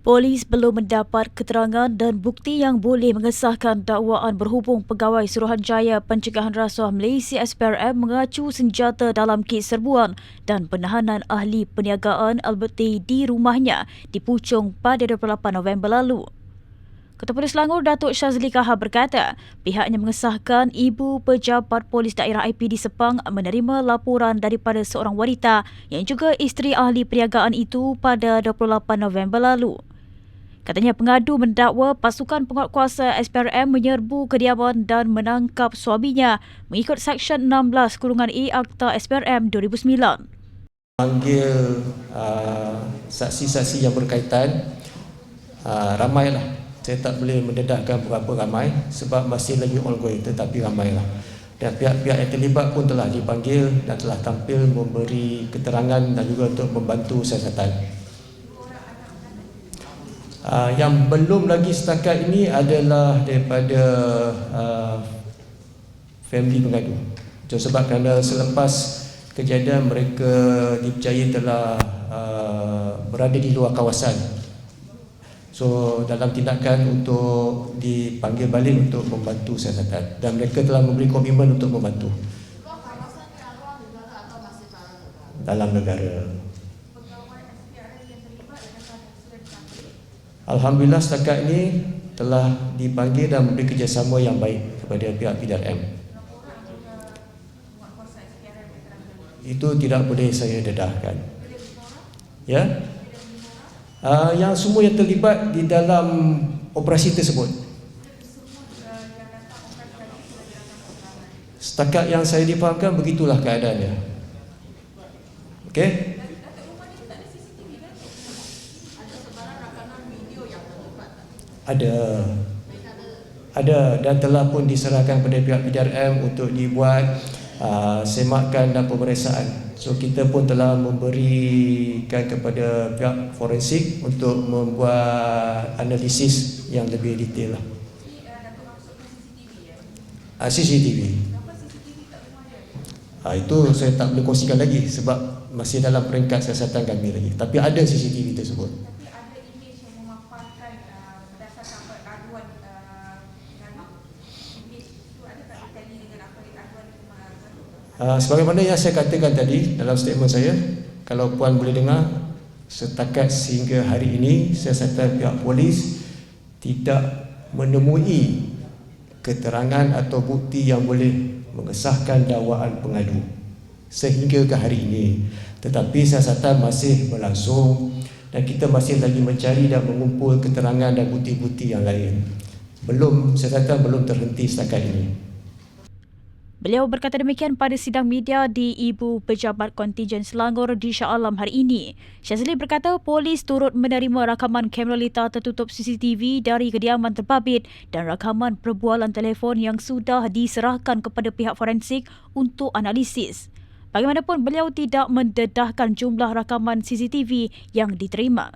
Polis belum mendapat keterangan dan bukti yang boleh mengesahkan dakwaan berhubung Pegawai Suruhanjaya Pencegahan Rasuah Malaysia SPRM mengacu senjata dalam kes serbuan dan penahanan ahli perniagaan Alberti di rumahnya di Puchong pada 28 November lalu. Ketua Polis Selangor Datuk Syazli Kahar berkata, pihaknya mengesahkan ibu pejabat polis daerah IP di Sepang menerima laporan daripada seorang wanita yang juga isteri ahli perniagaan itu pada 28 November lalu. Katanya pengadu mendakwa pasukan penguatkuasa SPRM menyerbu kediaman dan menangkap suaminya mengikut Seksyen 16 Kurungan A Akta SPRM 2009. Panggil uh, saksi-saksi yang berkaitan uh, ramailah. Saya tak boleh mendedahkan berapa ramai sebab masih lagi ongoing tetapi ramailah. Dan pihak-pihak yang terlibat pun telah dipanggil dan telah tampil memberi keterangan dan juga untuk membantu siasatan uh, yang belum lagi setakat ini adalah daripada uh, family pengadu so, sebab kerana selepas kejadian mereka dipercayai telah uh, berada di luar kawasan So dalam tindakan untuk dipanggil balik untuk membantu siasatan dan mereka telah memberi komitmen untuk membantu. Dalam negara. Alhamdulillah setakat ini telah dipanggil dan memberi kerjasama yang baik kepada pihak PDRM. Itu tidak boleh saya dedahkan. Ya? uh, yang semua yang terlibat di dalam operasi tersebut. Setakat yang saya difahamkan begitulah keadaannya. Okey? Ada. Ada dan telah pun diserahkan kepada pihak PDRM untuk dibuat uh, semakan dan pemeriksaan So kita pun telah memberikan kepada pihak forensik untuk membuat analisis yang lebih detail lah. Uh, CCTV. Uh, itu saya tak boleh kongsikan lagi sebab masih dalam peringkat siasatan kami lagi. Tapi ada CCTV tersebut. Uh, sebagaimana yang saya katakan tadi dalam statement saya, kalau puan boleh dengar, setakat sehingga hari ini siasatan pihak polis tidak menemui keterangan atau bukti yang boleh mengesahkan dakwaan pengadu sehingga ke hari ini. Tetapi siasatan masih berlangsung dan kita masih lagi mencari dan mengumpul keterangan dan bukti-bukti yang lain. Belum siasatan belum terhenti setakat ini. Beliau berkata demikian pada sidang media di Ibu Pejabat Kontingen Selangor di Shah Alam hari ini. Syazli berkata polis turut menerima rakaman kamera lita tertutup CCTV dari kediaman terbabit dan rakaman perbualan telefon yang sudah diserahkan kepada pihak forensik untuk analisis. Bagaimanapun beliau tidak mendedahkan jumlah rakaman CCTV yang diterima.